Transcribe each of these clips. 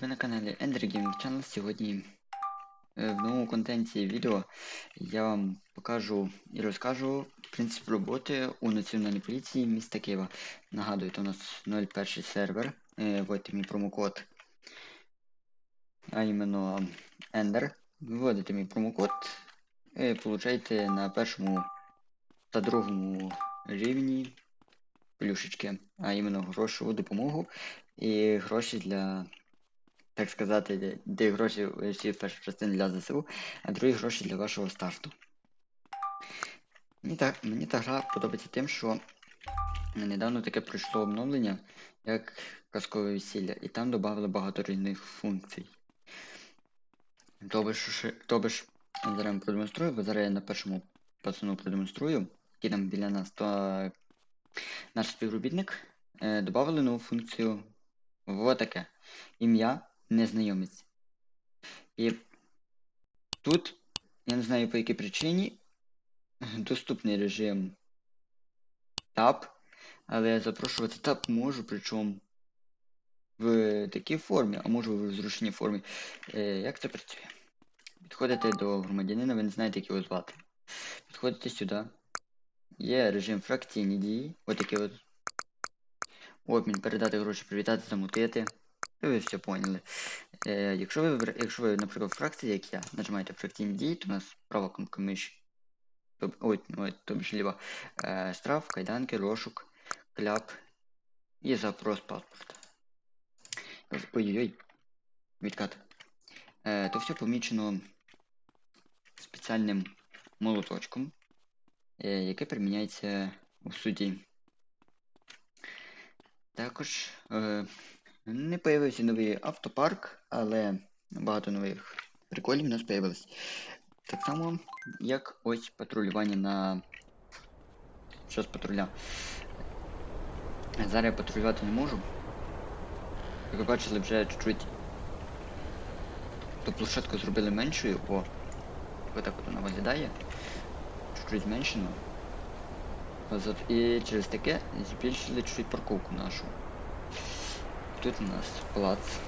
ви на каналі Ender Gaming Channel. Сьогодні е, в новому контенті відео я вам покажу і розкажу принцип роботи у Національній поліції міста Києва. Нагадую, це у нас 01 сервер. Вводьте мій промокод, а іменно Ender. Вводите мій промокод, і получаєте на першому та другому рівні плюшечки, а іменно грошову допомогу і гроші для, так сказати, де- гроші всі перша частина для ЗСУ, а другі гроші для вашого старту. Мені та, мені та гра подобається тим, що недавно таке пройшло обновлення, як казкове весілля, і там додали багато різних функцій. Тобто, ж- я зараз вам продемонструю, бо зараз я на першому пацану продемонструю, який там біля нас, то наш співробітник е, додали нову функцію вот таке. Ім'я незнайомець. І тут, я не знаю по якій причині, доступний режим TAP, але запрошувати TAP можу, причому в такій формі, а можу в зручній формі. Е, як це працює? Підходите до громадянина, ви не знаєте, як його звати. Підходите сюди. Є режим фракційні дії. Отакий от. Обмін, передати гроші, привітати, замутити. Ви все поняли. Е, якщо ви, якщо ви, наприклад, фракції, як я, нажимаєте фракційні дії, то у нас права кнопка миші. Ой, ой, тобі ж ліва. Е, штраф, кайданки, розшук, кляп і запрос паспорта. Ой-ой-ой. Відкат. Е, то все помічено спеціальним молоточком, е, яке приміняється у суді. Також е, не появився новий автопарк, але багато нових приколів у нас появилось. Так само, як ось патрулювання на щось патруля. Зараз я патрулювати не можу. Як ви бачили, вже чуть-чуть ту площадку зробили меншою, о, отак от вона виглядає. Чуть-чуть зменшено. І через таке збільшили чуть парковку нашу. Тут у нас плац.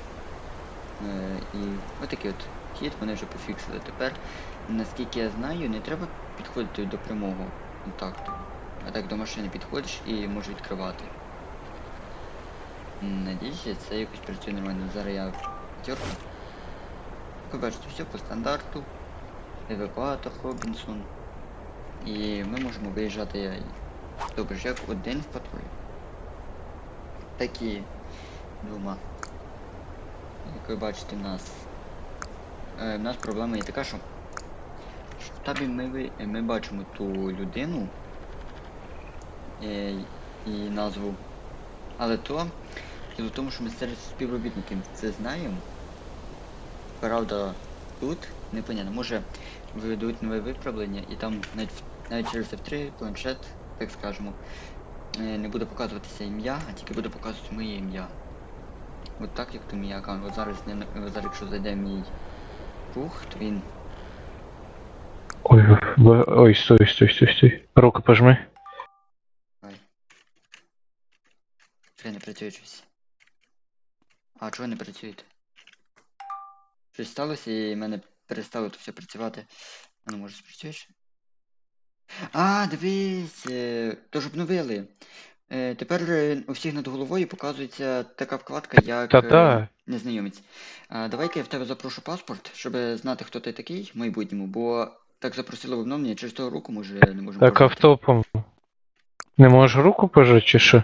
Е, і отакий от хід вони вже пофіксили. Тепер, наскільки я знаю, не треба підходити до прямого контакту. А так до машини підходиш і може відкривати. Надіюся, це якось працює нормально. Зараз я терку. Ви бачите, все по стандарту. Евакуатор, Робінсон. І ми можемо виїжджати добре як один в патрулі. Такі двома. Як ви бачите, в нас. Е, в нас проблема є така, що в табі ми, ми бачимо ту людину е, і назву. Але то діло в тому, що ми серед співробітників це знаємо. Правда, тут непонятно. Може введуть нове виправлення і там навіть, навіть через F3 планшет, так скажемо, е, не буде показуватися ім'я, а тільки буде показувати моє ім'я. От так як то мій аккаунт. От зараз, зараз якщо зайде мій рух, то він. Ой, ой, стой, стой, стой, стой. Руки пожми. Ай. Чекай, не працює щось. А чого не працюєте? Щось сталося і в мене перестало то все працювати. А ну може спрацюєш? А, дивись! е, То ж обновили. Е, Тепер е, у всіх над головою показується така вкладка, як е, Та-та. незнайомець. Давай-ка я в тебе запрошу паспорт, щоб знати, хто ти такий в майбутньому, бо так запросили в обновлення, через того руку може не можемо Так прожити. автопом. Не можеш руку пожати чи що?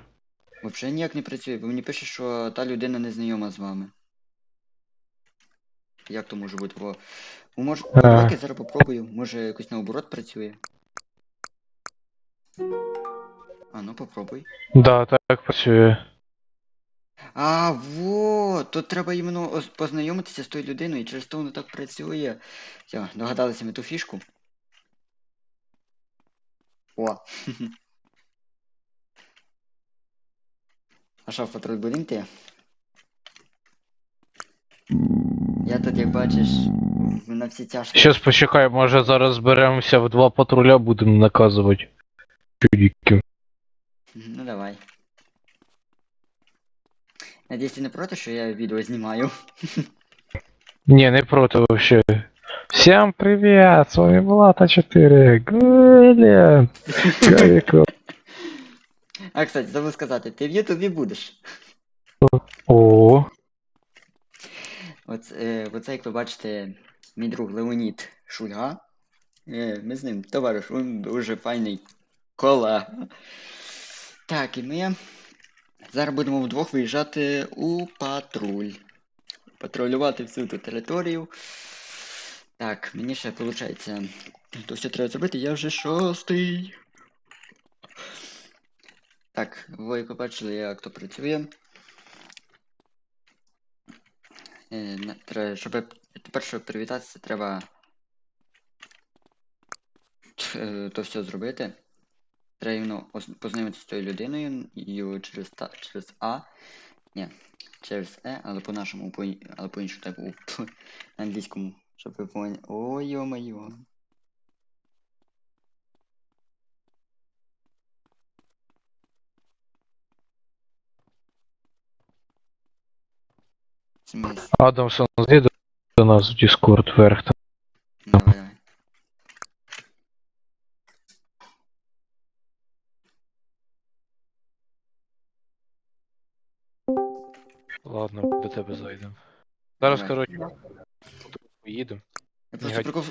Взагалі ніяк не працює, бо мені пише, що та людина не знайома з вами. Як то може бути? Бо... Може... А. Давай я зараз попробую, може якось наоборот працює. А ну попробуй. Да, так працює. А, вот! Тут треба іменно познайомитися з тою людиною, і через то воно так працює. Все, догадалися ми ту фішку. О! А що, в патруль будемо йти? Я тут, як бачиш, на всі тяжкі. Щас почекай, може зараз зберемося в два патруля, будемо наказувати. Чудіків. Ну давай. Надіюсь, ти не проти, що я відео знімаю. Не, не проти вообще. Всем привет, с вами Влад А4, Гуля. А, кстати, забув сказати, ти в Ютубі будеш. О, Оце, е, оце, як ви бачите, мій друг Леонід Шульга. Е, ми з ним товариш, він дуже файний колега. Так, і ми зараз будемо вдвох виїжджати у патруль. Патрулювати всю ту територію. Так, мені ще виходить. То все треба зробити, я вже шостий. Так, ви як ви бачили, як то працює. Е, на- тре- щоб тепер, щоб привітатися, треба е, то все зробити. Треба познайомитися з тою людиною і через, та, через А. Ні, через Е, але по-нашому, по, але по-іншому так у на англійському, щоб ви поняли. Ой, йо-моє. Адамсон, зайди до нас в Discord вверх там.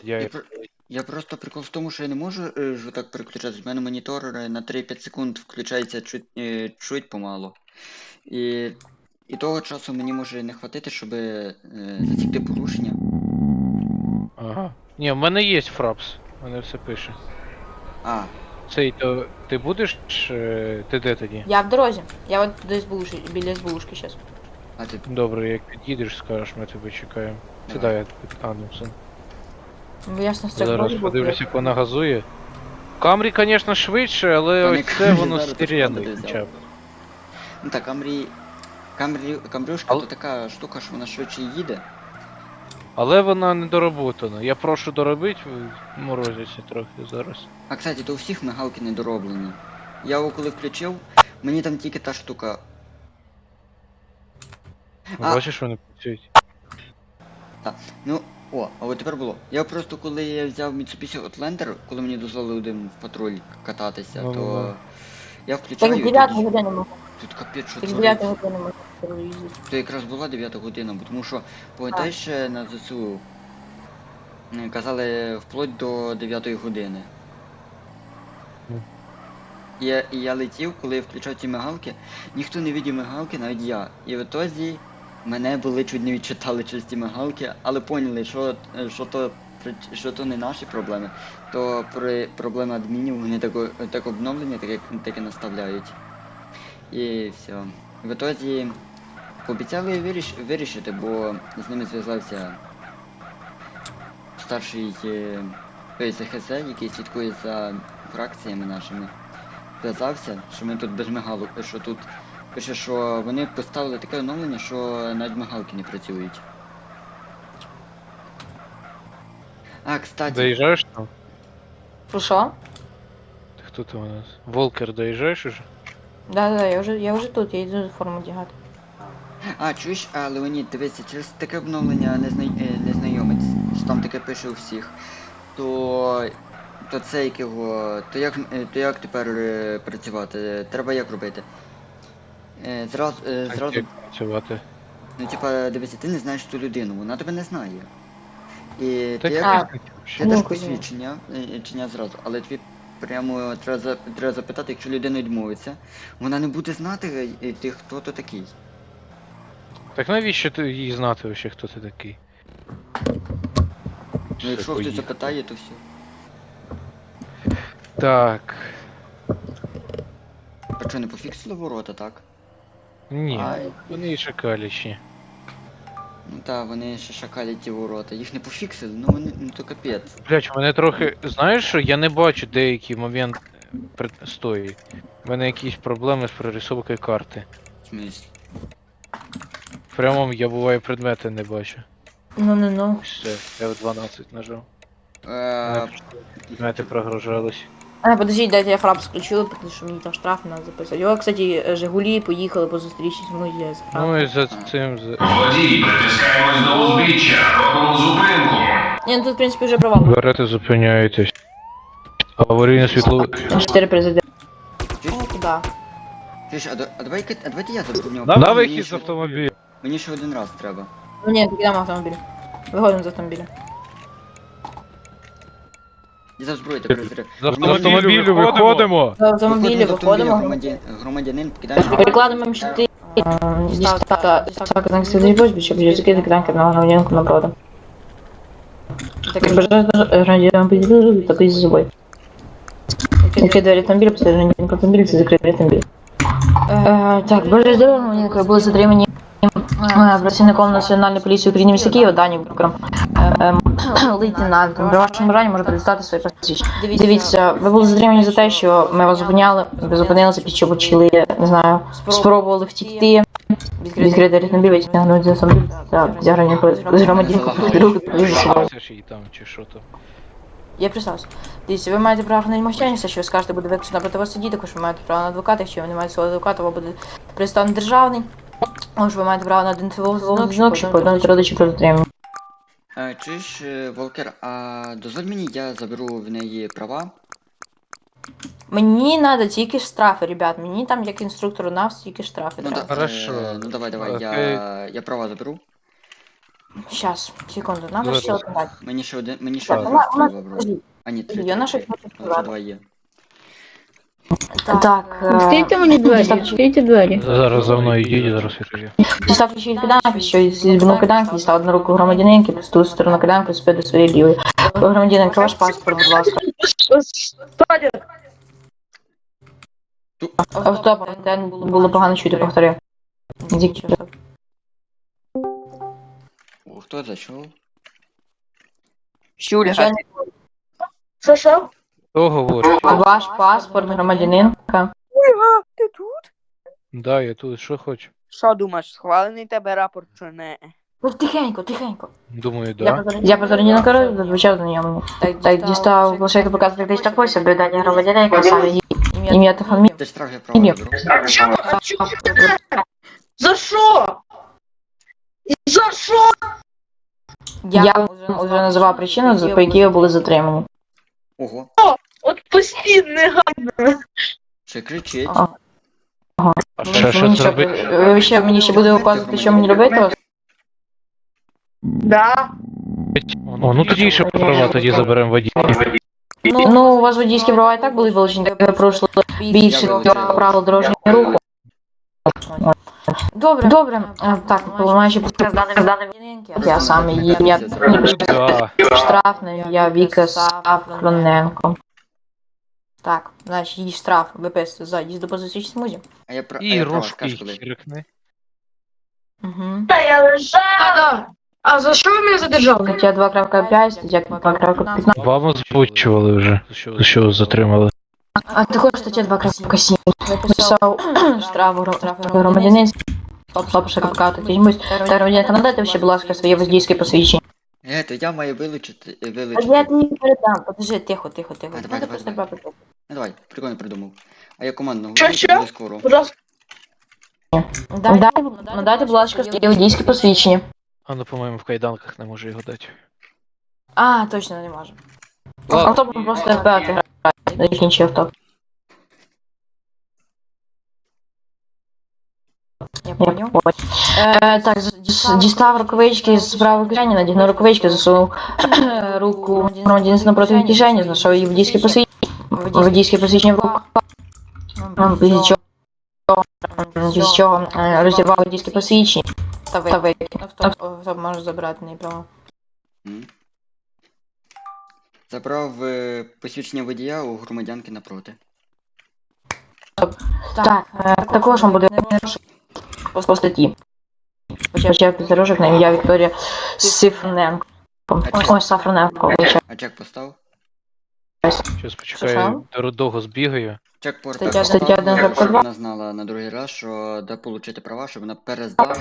Я- я, про- я просто прикол в тому, що я не можу е, ж так переключатися. В мене монітор е, на 3-5 секунд включається чуть, е, чуть помало. І, і того часу мені може не хватити, щоб е, засікти порушення. Ага. Ні, в мене є фрапс. В мене все пише. А, Цей, то ти будеш. е, Ти де тоді? Я в дорозі. Я от десь збулушки, біля збулушки зараз. а ти. Добре, як під'їдеш, скажеш, ми тебе чекаємо. Сідай, Адамсон. Ну ясно, що Зараз подивлюсь, як вона газує. Камрі, звісно, швидше, але Та не ось це Камрі, воно зараз стерєнний Шкоду хоча б. Ну так, камрі. Камрі, камрюшка Але- то така штука, що вона швидше їде. Але вона не доработана. Я прошу доробити, морозяться трохи зараз. А кстати, то у всіх мигалки не дороблені. Я його коли включив, мені там тільки та штука. Ну, А. Бачиш, вони працюють. Ну, о, а от тепер було. Я просто коли я взяв Mitsubishi Outlander, коли мені дозволили один в патруль кататися, Ну, ну, то ну. я Так включаю. з і 9 тут, години можна. тут капець, що з твориться. 9 години можна переїздити. То якраз була 9 година, бо тому що пам'ятаєш ще на ЗСУ е, казали вплоть до 9 години. Ну. І я, і я летів, коли я включав ці мигалки, ніхто не видів мигалки, навіть я. І в ітозі мене були чуть не відчитали через ці мигалки, але поняли, що, е, що, то, що то не наші проблеми, то при проблеми адмінів вони так, так обновлення, так, як- так і наставляють. І все. В ітозі Пообіцяли виріш... вирішити, бо з ними зв'язався старший е, який слідкує за фракціями нашими. Зв'язався, що ми тут без мигалок, що тут пише, що вони поставили таке оновлення, що навіть мигалки не працюють. А, кстати, Доїжджаєш там? Про що? Хто там у нас? Волкер, доїжджаєш уже? Да, да, я вже, я вже тут, я йду форму одягати. а, чуєш, а, Леонід, дивися, через таке обновлення е, незнайомець, що там таке пише у всіх, то. То це як його. То як, е, то як тепер е, працювати? Треба як робити? Е, зразу, е, Так, зразу, як працювати? ну типа, дивися, ти не знаєш ту людину, вона тебе не знає. І Так, ти, А. як, як ти даш посвідчення, е, зразу, але тобі прямо треба, за- треба запитати, якщо людина відмовиться, вона не буде знати, е, ти хто то такий. Так навіщо ти їй знати вообще, хто ти такий? Ну, Все, якщо хтось поїхали. запитає, то все. Так. А що, не пофіксили ворота, так? Ні, Ай. вони і шакалічні. Ну так, вони ще шакалі ті ворота. Їх не пофіксили, ну вони ну то капець. Блять, мене трохи. Знаєш що? Я не бачу деякі моменти стої. У мене якісь проблеми з прорисовкою карти. В смислі. Прямо я буває предмети не бачу. Ну, ну, ну. Все, F12 нажав. Е, Предмети прогружались. А, подождіть, дайте я фрап включила, тому що мені там штраф треба записати. О, кстати, Жигулі поїхали по зустрічі зі мною я за фрап. Ну і за цим. за- Водій, притискаємось до узбіччя, робимо зупинку. Ні, ну тут, в принципі, вже провал. Берете, зупиняєтесь. Аварійне світло. Чотири президенти. Чуєш? Ну, куди? Чуєш, а, до- а давай а давайте я заберу в нього. На Мені вихід з ще- автомобіля. Мені ще один раз треба. Ну ні, покидаємо автомобіль. Виходимо з автомобіля. І за зброю тепер зри. З автомобілю виходимо. З автомобіля виходимо. Громадянин покидає. Перекладаємо щити. Дістати дістати на кстати бочку, щоб язики закиданки на громадянку напроти. Так бажаю громадянам підійти та пізь за собою. Які двері автомобіля, посередині автомобіля, це закритий автомобіль. Е, Так, боже здоров'я, громадянка, були затримані е, працівником Національної поліції України міста Києва, Дані Букром. Лейтенантом. При вашому бажанні можу предоставити своє посвідчення. Дивіться, ви були затримані за те, що ми вас зупиняли, ви зупинилися під що почали, не знаю, спробували втікти. Відкрити автомобіль, витягнути за автомобіль та з громадянку що. Я представився. Дивіться, ви маєте право на відмовчання, все, що ви скажете, буде виключно проти вас суді, також ви маєте право на адвоката, якщо ви не маєте свого адвоката, ви буде представник державний. Також ви маєте право на ідентифікований дзвінок, щоб повідомити родичів про затримання. Е, Чуєш, е, Волкер, а дозволь мені, я заберу в неї права. Мені треба тільки штрафи, ребят. Мені там як інструктору нас тільки штрафи Ну, треба. да, Хорошо. е, ну давай, давай, я, я права заберу. Щас, секунду, надо Зараз. ще одне. Мені ще один, мені ще Так, один вона, вона, треба подожди. А ні, три. Я наша три. хочу Ну, вже сказати. два є. Так, е, Відкрийте мені двері, відкрийте двері. Зараз за мною йдіть, зараз відкрию. Дістав ключі від киданки, що із збірну киданки, дістав одну руку громадянинки, по ту сторону киданки, спи до своєї лівої. Громадянинка, ваш паспорт, будь ласка. О, стоп, те було погано чути, повторю. Дік- О, хто зайшов? Щуля. Що що? Хто говорить? Ваш паспорт, громадянинка. Ольга, ти тут? Да, я тут, що хочу. Що думаєш, схвалений тебе рапорт чи не? Ну, Тихенько, тихенько. Думаю, да. Я позорні на король, зазвичай знайомий. Так, дістав площадку показати як десь так ось, обидання громадянинка, саме її ім'я та фамілія. Ти ж права Ні. заберу. За що? За що? Я вже називав причину, за- по якій ви були затримані. Ого, От негайно. ще кричить. А. А Ви ще що мені ще- зробити? Ви ще мені ще буде указувати, що мені робити? Да. О, ну тоді ще права, тоді заберемо водій. Ну, у вас водійські права і так були вилучені, так ви пройшли більше Я правил дорожнього руху. Добре, добре. Е, Так, маючи з даним я саме її ім'я Да. штраф на ім'я Віка Сафроненко. Так, значить, її штраф виписує за їзду по зустрічі смузі. А я про а І я права рушки скажу коли. хіркни. Угу. Та я лежала. А за що ви мене задержали? Стаття 2.5, стаття 2.15. Вам озвучували вже. За що затримали? А також стаття 2.7. Виписав штраф гро- громадянин. Папша капкати тюрмусь. Та громадянка надайте ще, будь ласка, своє водійське посвідчення. Е, то я маю вилучити, е, А вилучити. я тобі передам. Подожди, тихо, тихо, тихо. Давай, Надо давай, просто давай. брати. Ну давай, прикольно придумав. А я командно Що, говорю, що? буде скоро. Будь ласка. Надайте, будь ласка, своє водійське посвідчення. А ну, по-моєму, в кайданках не можу його дати. А, точно не може. Ладно. Авто просто ФБА грає. Закінчи авто. Я понял. Е, так, з- дістав рукавички з правої кишені, надягнув рукавички, засунув руку громадянина напроти кишені, знайшов її в водійське посвідчення. Водійське посвідчення в руках. Після чого, після чого розірвав водійське посвідчення. Та викинув. Авто може забрати не право. Забрав е, посвідчення водія у громадянки напроти. Так, е, також вам буде по по статті. Почав підзарожок на ім'я Вікторія Сифрененко. Ось Сафроненко. А чек постав? Щас почекаю, дор- довго збігаю. Чек порта Стаття- постав, стаття щоб 1.2. вона знала на другий раз, що де отримати права, щоб вона перездала.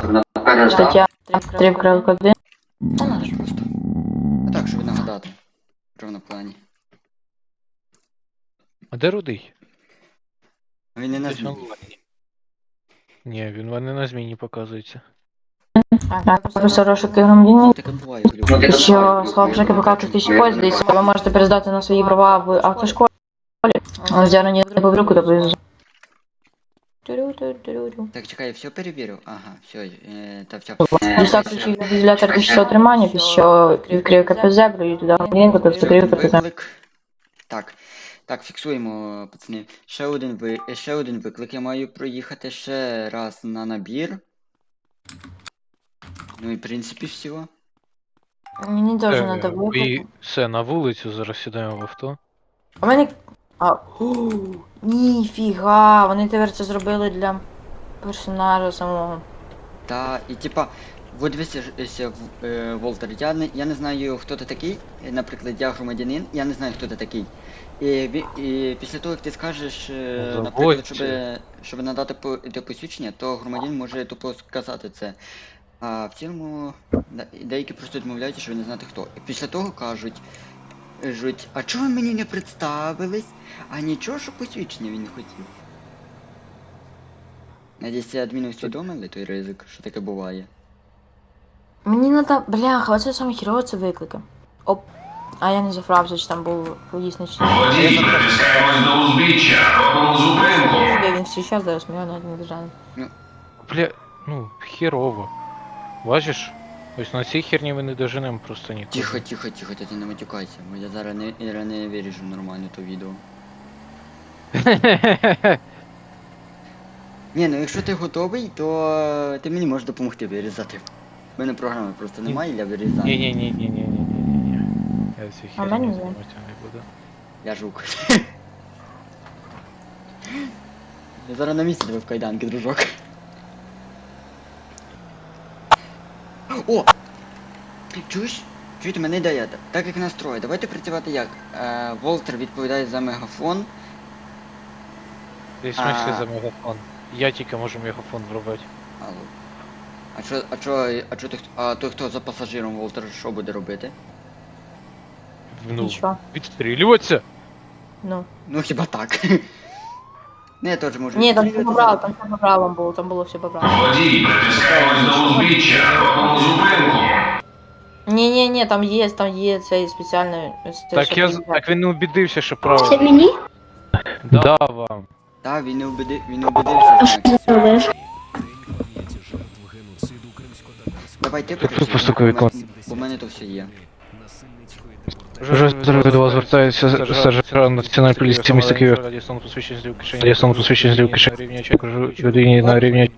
Стаття 3.1. Та наш просто. А так, щоб нагадати. Що вона в плані. А де рудий? Він не на Десь зміні. Ні, він в мене на зміні показується. Професор Рошик громадянин, що хлопчики покажуть тисячі поїздів, ви можете передати на свої права в автошколі. Взяли не по руку, то Так, чекай, я все перевірив? Ага, все, е, та все. Дістав ключі від ізолятора тимчасового тримання, після відкрив КПЗ, провів туди громадянинку, то закрив КПЗ. Так. Так, фіксуємо, пацани. Ще один ви... ще один виклик. Я маю проїхати ще раз на набір. Ну і в принципі всього. Мені теж Е, треба І все, на вулицю зараз сідаємо в авто. А мене... А, у, ніфіга, вони тепер це зробили для персонажа самого. Та, і типа, от дивися, ж- ся, в- е, Волтер, я не, я не знаю, хто ти такий. Е, Наприклад, я громадянин, я не знаю, хто ти такий. І, ві- і після того, як ти скажеш, е, наприклад, щоб, щоб надати по, те посвідчення, то громадянин може тупо сказати це. А в цілому деякі просто відмовляються, що ви не знаєте хто. І після того кажуть, жуть, а чого ви мені не представились? А нічого, що посвідчення він не хотів. Надіюсь, адміни усвідомили той ризик, що таке буває. Мені надо. Бляха, оце саме хірово це виклики. Оп. А я не зафрався, чи там був поїсничний. Водій, притискаємось до узбіччя. Робимо зупинку. Він встрічав зараз, мене навіть не держали. Бля, ну, херово. Бачиш? Ось на цій херні ми не доженемо просто ніколи. Тихо, тихо, тихо, ти не матюкайся. Бо я зараз не, я не виріжу нормально то відео. Ні, ну якщо ти готовий, то е, ти мені можеш допомогти вирізати. У мене програми просто немає для вирізання. Ні, ні, ні, ні, ні, ні, ні, ні. Я ці А херні мене не буду. Я жук. Я зараз на місці тебе в кайданки, дружок. О! Чуєш? Чуєте, мене ідея. Так як настрої, давайте працювати як? Е, Волтер відповідає за мегафон. Ти в смислі А. за мегафон. Я тільки можу мегафон врубати. Алло. А чо, а чо, а чо ти хто, а той хто за пасажиром Волтер що буде робити? Ну, Нічого. відстрілюватися? Ну. Ну хіба так. Ну я теж можу. Ні, там все відстрілюватися. там все по правилам було, там було все по правилам. Водій, притискаємось до узбіччя. Робимо зупинку. Ні, ні, ні, там є, там є цей спеціальний. Так я не з- так він не убідився, що право. Це мені? Да вам. Так, він не убедив, він не убедився, А що ти робиш? Давай ти Тут постукай бо в мене- вікно. Мене то все є. Вже до вас звертається сержант національної поліції міста Києва. Дістану посвідчення злів кишені. Людині на рівні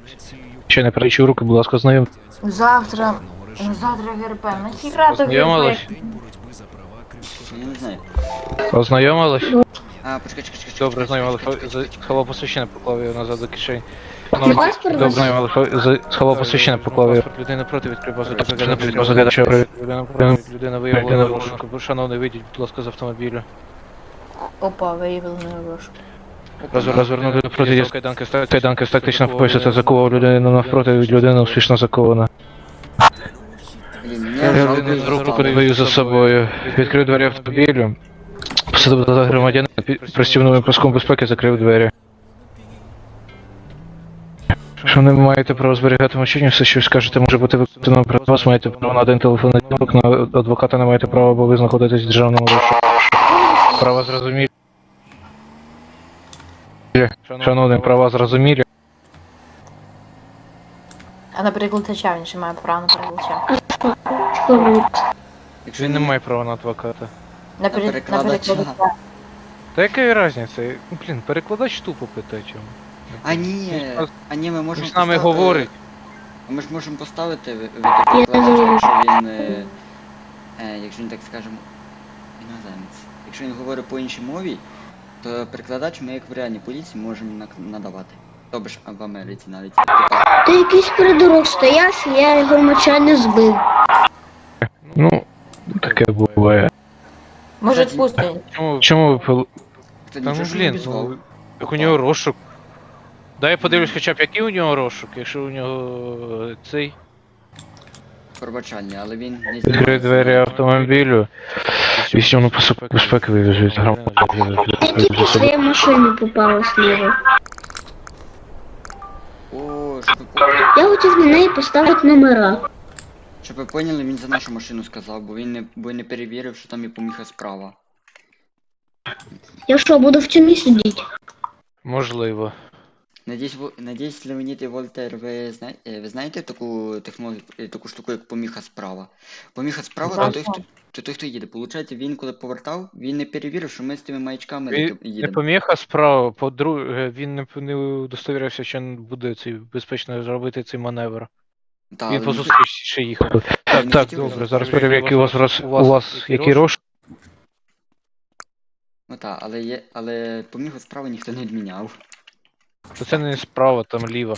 ще не передачі руки, будь ласка, знайом. Завтра. ну, Завтра ГРП. Нахіра ти Познайомились? ГРП? Я не знаю. Ознайомились? А, почекай, чекай, чекай. Добре, знайомились. чекай. Посвідчення, поклав його назад до кишені. Нормально. Добре, схова посвящена посвящення ну, по клаві. Людина проти відкрив базу Людина проти, людина виявила розшук. Шановний, вийдіть, будь ласка, з автомобіля. Опа, виявили на розшук. Розвернути проти кайданки статично впився та заковував людину навпроти, людина успішно закована. Руку даю за собою. Відкрив двері автомобілю. Посадив до громадянина, пристібнув паском безпеки, закрив двері. Якщо не маєте права зберігати мовчання, все, що скажете, може бути виконано про вас, маєте право на один телефонний дзвінок, на адвоката не маєте права, бо ви знаходитесь в державному розшуку. Права зрозумілі. Шановний, права зрозумілі. А на перекладача він ще має право на перекладача. Що? Якщо Він не має права на адвоката. На, пере... на перекладача. перекладача. Та яка різниця? Блін, перекладач тупо питає чому. А ні, а ні, ми можемо Він з нами поставити- говорить. Ми ж можемо поставити в- в Я перекладач, не якщо він, е, е, якщо він так скажемо, іноземець. Якщо він говорить по іншій мові, то перекладач ми як в реальній поліції можемо нак- надавати. Тобто ж а в Америці навіть. Ти якийсь придурок стояв, я його мочально збив. Ну, таке буває. Може Кстати. Чому, чому ви пил- Та ну блін, ну, як у нього розшук. Дай я подивлюсь хоча б який у нього розшук, якщо у нього е, цей. Пробачання, але він не Відкрив двері автомобілю. Вісьмону посипок безпеки вивезуть громадян. Тільки своя машина попала сліва. О, щоб ви, по- Я хотів на неї поставити номера. щоб ви поняли, він за нашу машину сказав, бо він не, бо не перевірив, що там є поміха справа. Я що, буду в тюрмі сидіти? Можливо. Надіюсь, ви- надіюсь, Леонід і Вольтер, ви, зна... е, ви знаєте таку технологію, е, таку штуку, як поміха справа? Поміха справа то той, хто, то той, хто їде. Получається, він коли повертав, він не перевірив, що ми з тими маячками не не поміха справа, по-друге, він не, не удостовірився, що буде цей безпечно зробити цей маневр. Та, він по зустрічі ще їхав. Так, так, добре, зараз перевірю, який у вас роз... у вас який розшук. Ну так, але є, але поміху справа ніхто не відміняв. То це не справа, там ліва.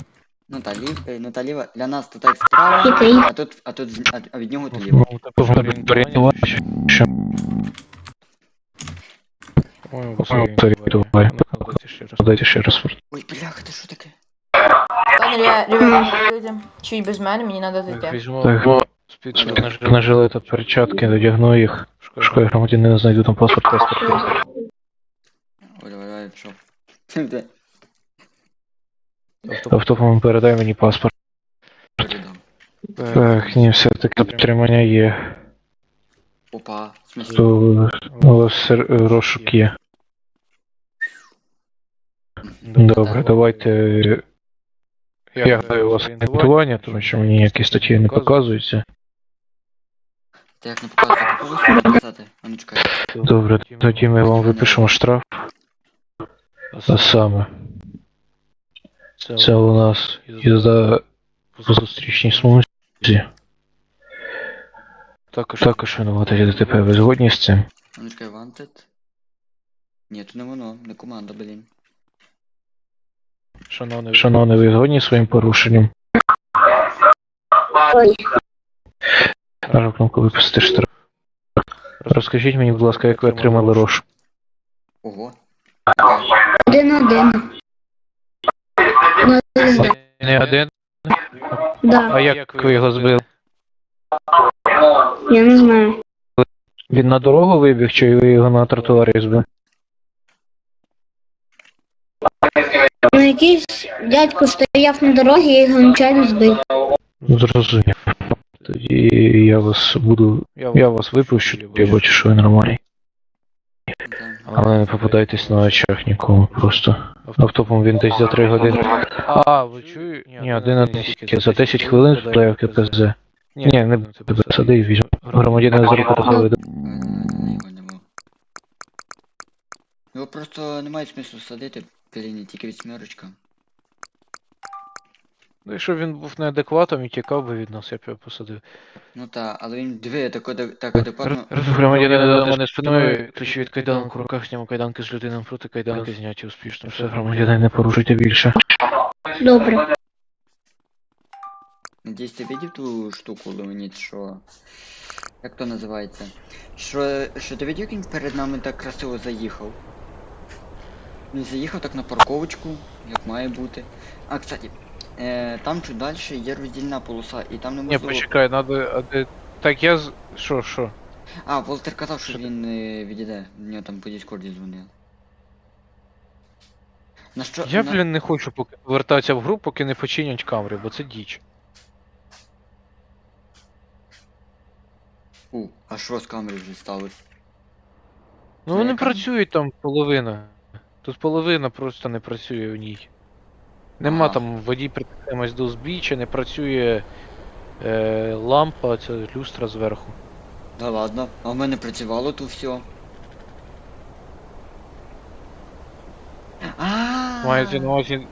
Ну та лів, е, ну та ліва, для нас то так справа, Який? а тут, а тут, з- а, а від нього то так, що- По-моєму, це орієнтування. Ну, ще раз. Дайте ще раз. Ой, бляха, ти що таке? Ладно, ребят, ребят, люди, чуть без мене, мені треба зайти. Візьму спідки на жилет, перчатки, надягну їх. Шукаю громадянина, знайду там паспорт, паспорт. Ой, давай, давай, пішов. Де? Автопом передай мені паспорт. Передам. Так, ні, все-таки підтримання є. Опа, в смысле? То у вас р- розшук є. Добре, давайте. Я даю у вас орієнтування, тому що мені ніякі статті не показуються. Ти як не показує, ти повинен показати? А ну чекай. Добре, тоді ми вам випишемо штраф. А саме. Це у нас їзда по зустрічній смузі. Також, також винувати ДТП. Ви згодні з цим? Ну wanted. Ні, то не воно, не команда, блін. Шановний, Шановний, ви згодні з своїм порушенням? Ой, Нажав кнопку випустити штраф. Розкажіть мені, будь ласка, як ви отримали рошу. Ого. один один. На звізда. Не один? Да, А як ви його збили? я не знаю. Він на дорогу вибіг, чи ви його на тротуарі збили? Ну якийсь дядько стояв на дорозі, я його нечайно збив. Зрозумів. Тоді я вас буду. Я вас випущу, я бачу, що ви нормальний. Але не попадайтесь на очах нікому просто. Автопом він десь за 3 години. А, ви чуєте? Ні, один одне За 10 хвилин впадає в КПЗ. Ні, не тебе сади, візьму. Громадянина за руку поведу. Е, Його не просто немає смислу садити, блін, тільки вісьмерочка. Ну, якщо він був неадекватом і тікав би від нас, я б його посадив. Ну та, але він диви, так, аде- так адекватно. Громадянин до мене спиною, ключі від кайданок у руках, зняв кайданки з людини проти кайданки зняті успішно. Все, громадянин, не порушуйте більше. Добре. Надіюсь, ти видів ту штуку, Леонід, що. Як то називається? Що, що ти видів, як він перед нами так красиво заїхав? Він заїхав так на парковочку, як має бути. А, кстати, е, там чуть далі є роздільна полоса, і там Ні, неможливо. почекай, надо. а де- Так я з. Що, що? А, Волтер казав, що Що він е, відійде. В нього там по Діскорді дзвонили. На що? Я, на... блін, не хочу поки повертатися в гру, поки не починять камери, бо це діч. У, а що з камери вже сталося? Ну вони яка? працюють там половина. Тут половина просто не працює в ній. Нема Ага. там водій притримається до узбіччя, не працює е, лампа, це люстра зверху. Да ладно, а в мене працювало тут все. Мається на увазі.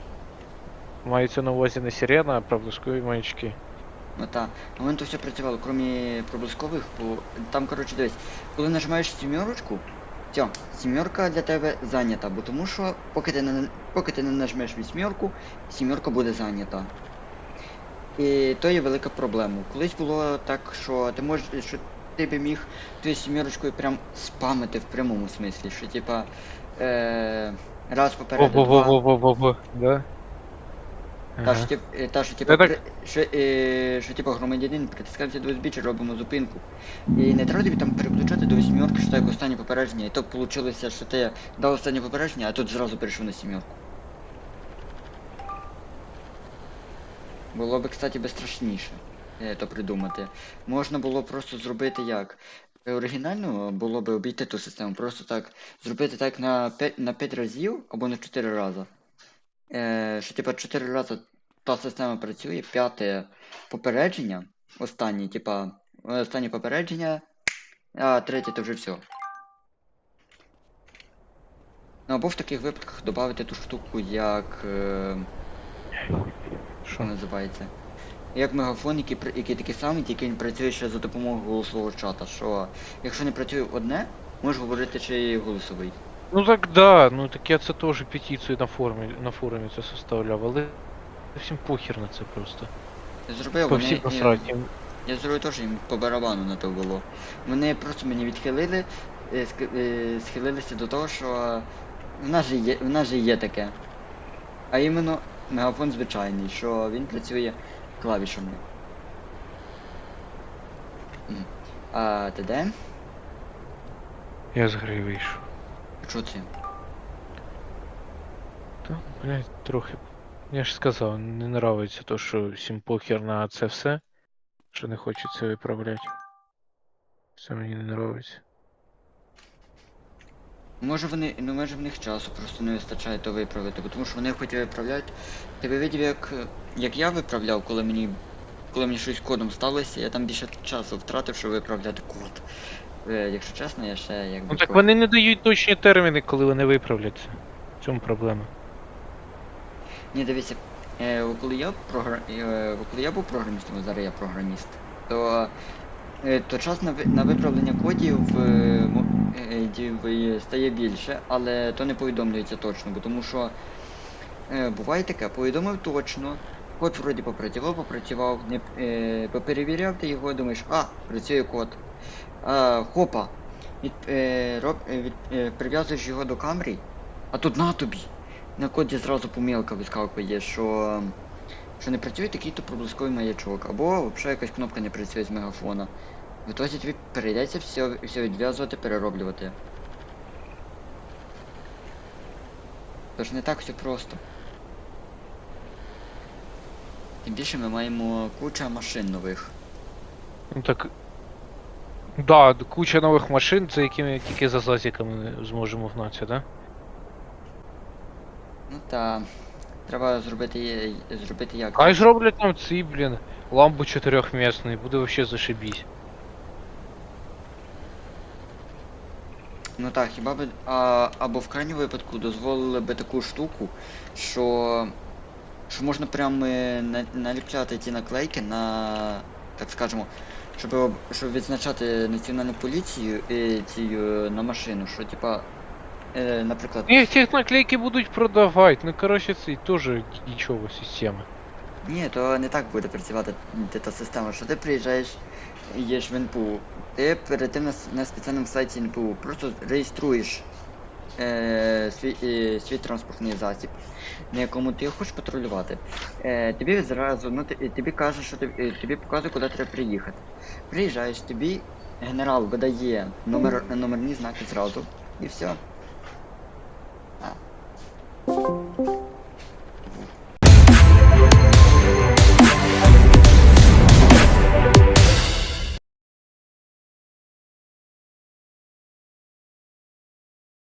Мається на увазі не сирена, а проблискові маячки. Ну та, у мене то все працювало, крім проблискових, бо там, коротше, дивись, коли нажимаєш сімерочку, все, сімерка для тебе зайнята, бо тому що поки ти не, поки ти не нажмеш вісьмірку, сімерка буде зайнята. І то є велика проблема. Колись було так, що ти можеш, що ти би міг тою сімерочкою прям спамити в прямому смислі, що типа. Е, раз попереду. Во-во-во-во-во-во, да? Та, що, тип, е, та, що, типу, при- що, е, що типу, громадянин притискався до узбіччя, робимо зупинку. І не треба тобі там переключати до восьмерки, що так останнє попередження. І то вийшло, що ти дав останнє попередження, а тут зразу перейшов на сімерку. Було б, кстати, би страшніше е, то придумати. Можна було просто зробити як? Е, Оригінально було б обійти ту систему, просто так зробити так на 5, на 5 разів або на 4 рази. Е, що типа 4 рази та система працює, п'яте попередження, останнє, типа, останнє попередження, а третє то вже все. Ну або в таких випадках додати ту штуку, як. Е, що Що? називається? Як мегафон, який, який такий самий, тільки він працює ще за допомогою голосового чата. Що якщо не працює одне, можеш говорити ще й голосовий. Ну так да, ну так я це теж петицію на форумі, на форумі це составляв, але всім похер на це просто. Я зробив, По вони, всім е, насрать. їм. Я зробив теж їм по барабану на то було. Вони просто мені відхилили, е, ск- е, схилилися до того, що в нас же є, в нас же є таке. А іменно мегафон звичайний, що він працює клавішами. М. А ТД? Я з гри вийшов. Що це? Та, блядь, трохи. Я ж сказав, не нравиться то, що всім похер на це все. Що не хочуть це виправляти. Це мені не нравиться. Може вони, ну може в них часу просто не вистачає то виправити, бо тому що вони хоч і виправляють. Ти би видів, як, як я виправляв, коли мені. Коли мені щось кодом сталося, я там більше часу втратив, щоб виправляти код. Е, якщо чесно, я ще якби. Ну так вони не дають точні терміни, коли вони виправляться. В цьому проблема. Ні, дивіться, е, коли я програ... е, коли я був програмістом, а зараз я програміст, то, е, то час на, ви- на виправлення кодів е, мо- е, дів, е, стає більше, але то не повідомлюється точно, бо тому що е, буває таке, повідомив точно, код вроді попрацював, попрацював, не, е, поперевіряв ти його, думаєш, а, працює код. А, хопа, від, е, роб, е, від, е, прив'язуєш його до камери, а тут на тобі. На коді зразу помилка вискакує, що, що не працює такий-то проблисковий маячок, або взагалі якась кнопка не працює з мегафона. В ітоді тобі перейдеться все, все відв'язувати, перероблювати. Тож не так все просто. Тим більше ми маємо куча машин нових. Ну так. Да, куча нових машин, за якими тільки за зазіками зможемо гнатися, да? Ну та. Треба зробити, зробити як. Хай зроблять нам ці, блін, ламбу чотирьохмісний, буде вообще зашибісь. Ну так, хіба би. А, або в крайньому випадку дозволили би таку штуку, що. Що можна прям на, наліпляти ті наклейки на. так скажемо, щоб, щоб відзначати національну поліцію е, цю е, на машину, що типа. Е, наприклад. Ні, ці наклейки будуть продавати, ну коротше це теж нічого система. Ні, то не так буде працювати та система, що ти приїжджаєш, їдеш в НПУ, ти перед тим на, на спеціальному сайті НПУ просто реєструєш е, свій, е, свій транспортний засіб, на якому ти хочеш патрулювати. Е, тобі зразу, ну ти, тобі каже, що тобі, е, тобі показує, куди треба приїхати. Приїжджаєш, тобі генерал видає номер, номерні знаки зразу, і все. А.